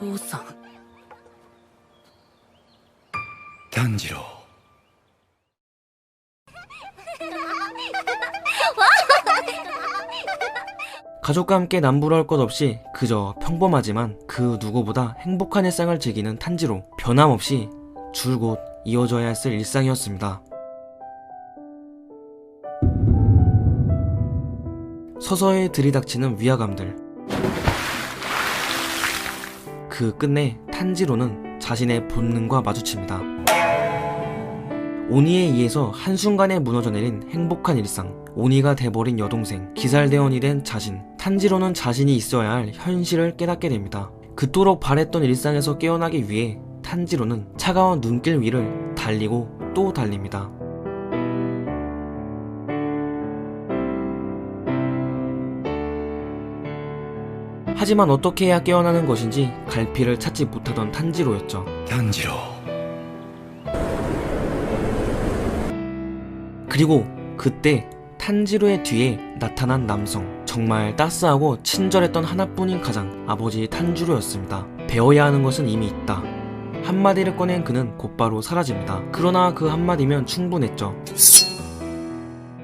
父さん炭治郎 가족과 함께 남부러울 것 없이 그저 평범하지만 그 누구보다 행복한 일상을 즐기는 탄지로 변함없이 줄곧 이어져야 했을 일상이었습니다. 서서히 들이닥치는 위화감들. 그 끝내 탄지로는 자신의 본능과 마주칩니다. 오니에 의해서 한순간에 무너져 내린 행복한 일상, 오니가 돼버린 여동생, 기살대원이 된 자신, 탄지로는 자신이 있어야 할 현실을 깨닫게 됩니다. 그토록 바랬던 일상에서 깨어나기 위해 탄지로는 차가운 눈길 위를 달리고 또 달립니다. 하지만 어떻게 해야 깨어나는 것인지 갈피를 찾지 못하던 탄지로였죠. 탄지로. 그리고 그때 탄지로의 뒤에 나타난 남성 정말 따스하고 친절했던 하나뿐인 가장 아버지 탄지로였습니다. 배워야 하는 것은 이미 있다. 한마디를 꺼낸 그는 곧바로 사라집니다. 그러나 그 한마디면 충분했죠.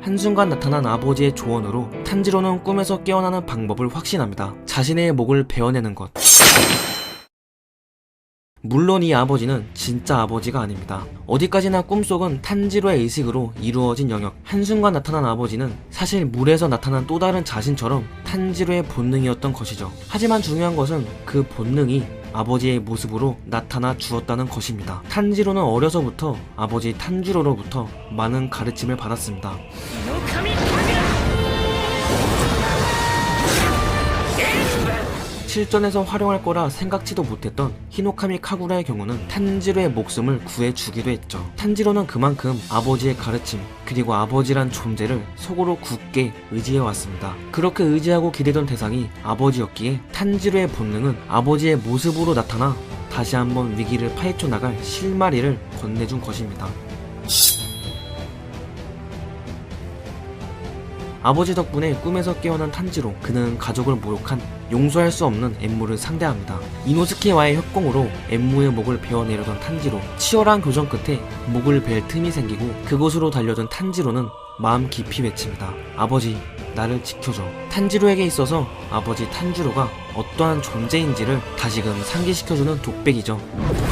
한순간 나타난 아버지의 조언으로 탄지로는 꿈에서 깨어나는 방법을 확신합니다. 자신의 목을 베어내는 것. 물론 이 아버지는 진짜 아버지가 아닙니다. 어디까지나 꿈속은 탄지로의 의식으로 이루어진 영역. 한순간 나타난 아버지는 사실 물에서 나타난 또 다른 자신처럼 탄지로의 본능이었던 것이죠. 하지만 중요한 것은 그 본능이 아버지의 모습으로 나타나 주었다는 것입니다. 탄지로는 어려서부터 아버지 탄주로로부터 많은 가르침을 받았습니다. 실전에서 활용할 거라 생각지도 못했던 히노카미 카구라의 경우는 탄지로의 목숨을 구해주기도 했죠. 탄지로는 그만큼 아버지의 가르침, 그리고 아버지란 존재를 속으로 굳게 의지해왔습니다. 그렇게 의지하고 기대던 대상이 아버지였기에 탄지로의 본능은 아버지의 모습으로 나타나 다시 한번 위기를 파헤쳐 나갈 실마리를 건네준 것입니다. 아버지 덕분에 꿈에서 깨어난 탄지로 그는 가족을 모욕한 용서할 수 없는 엠무를 상대합니다. 이노스케와의 협공으로 엠무의 목을 베어내려던 탄지로 치열한 교전 끝에 목을 벨 틈이 생기고 그곳으로 달려든 탄지로는 마음 깊이 외칩니다. 아버지, 나를 지켜줘. 탄지로에게 있어서 아버지 탄지로가 어떠한 존재인지를 다시금 상기시켜주는 독백이죠.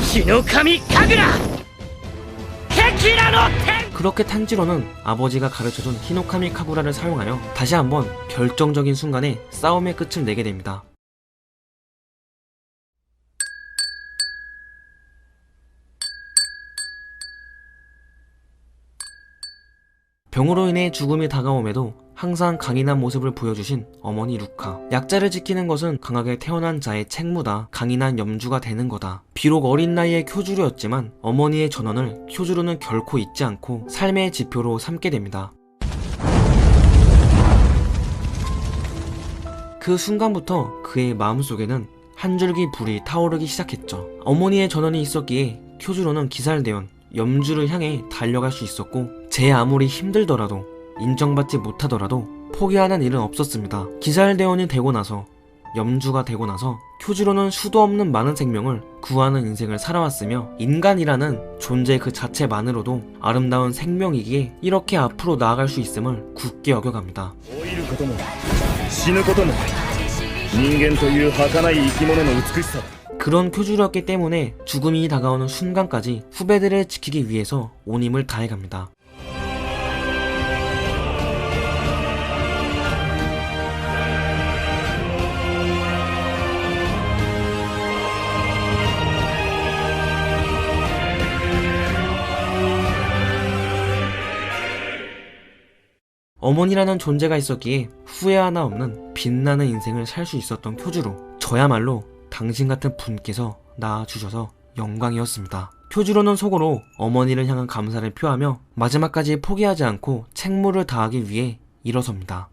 히노카미 카그라! 테키라노 테 그렇게 탄지로는 아버지가 가르쳐준 히노카미 카구라를 사용하여 다시 한번 결정적인 순간에 싸움의 끝을 내게 됩니다. 병으로 인해 죽음이 다가옴에도 항상 강인한 모습을 보여주신 어머니 루카. 약자를 지키는 것은 강하게 태어난 자의 책무다. 강인한 염주가 되는 거다. 비록 어린 나이의 쿄주로였지만 어머니의 전원을 쿄주로는 결코 잊지 않고 삶의 지표로 삼게 됩니다. 그 순간부터 그의 마음속에는 한 줄기 불이 타오르기 시작했죠. 어머니의 전원이 있었기에 쿄주로는 기살대원, 염주를 향해 달려갈 수 있었고 제 아무리 힘들더라도 인정받지 못하더라도 포기하는 일은 없었습니다. 기살대원이 되고 나서 염주가 되고 나서 쿄지로는 수도 없는 많은 생명을 구하는 인생을 살아왔으며 인간이라는 존재 그 자체만으로도 아름다운 생명이기에 이렇게 앞으로 나아갈 수 있음을 굳게 여겨갑니다. 老いることも死ぬことも人間という儚い生き物の美しさだ 그런 쿄주였기 때문에 죽음이 다가오는 순간까지 후배들을 지키기 위해서 온 힘을 다해갑니다. 어머니라는 존재가 있었기에 후회 하나 없는 빛나는 인생을 살 수 있었던 쿄주로 저야말로 당신 같은 분께서 낳아주셔서 영광이었습니다. 쿄주로는 속으로 어머니를 향한 감사를 표하며 마지막까지 포기하지 않고 책무를 다하기 위해 일어섭니다.